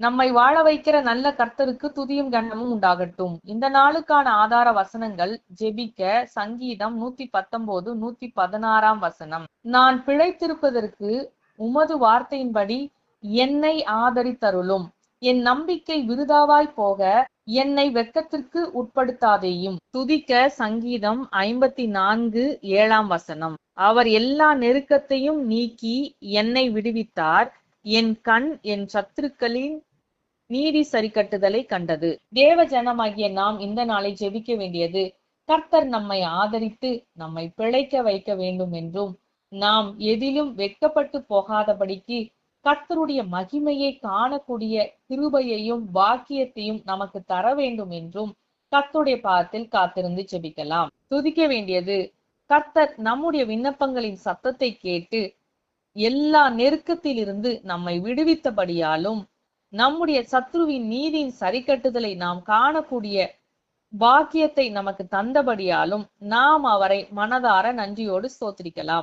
நம்மை வாழ வைக்கிற நல்ல கர்த்தருக்கு துதியும் கண்ணமும் உண்டாகட்டும். இந்த நாளுக்கான ஆதார வசனங்கள் ஜெபிக்க சங்கீதம் நூத்தி பத்தொன்பது நூத்தி பதினாறாம் வசனம். நான் பிழைத்திருப்பதற்கு உமது வார்த்தையின்படி என்னை ஆதரித்தருளும். என் நம்பிக்கை விருதாவாய் போக என்னை வெட்கத்திற்கு உட்படுத்தாதேயும். துதிக்க சங்கீதம் ஐம்பத்தி நான்கு ஏழாம் வசனம். அவர் எல்லா நெருக்கத்தையும் நீக்கி என்னை விடுவித்தார். என் கண் என் சத்துருக்களின் நீதி சரிக்கட்டுதலை கண்டது. தேவ ஜனமாகிய நாம் இந்த நாளை ஜெபிக்க வேண்டியது கர்த்தர் நம்மை ஆதரித்து நம்மை பிழைக்க வைக்க வேண்டும் என்றும் நாம் எதிலும் வெட்கப்பட்டு போகாதபடிக்கு கர்த்தருடைய மகிமையை காணக்கூடிய கிருபையையும் பாக்கியத்தையும் நமக்கு தர வேண்டும் என்றும் கர்த்தருடைய பாதத்தில் காத்திருந்து ஜெபிக்கலாம். துதிக்க வேண்டியது கர்த்தர் நம்முடைய விண்ணப்பங்களின் சத்தத்தை கேட்டு எல்லா நெருக்கத்திலிருந்து நம்மை விடுவித்தபடியாலும் நம்முடைய சத்ருவின் நீதியின் சரிக்கட்டுதலை நாம் காணக்கூடிய பாக்கியத்தை நமக்கு தந்தபடியாலும் நாம் அவரை மனதார நன்றியோடு ஸ்தோத்திரிக்கலாம்.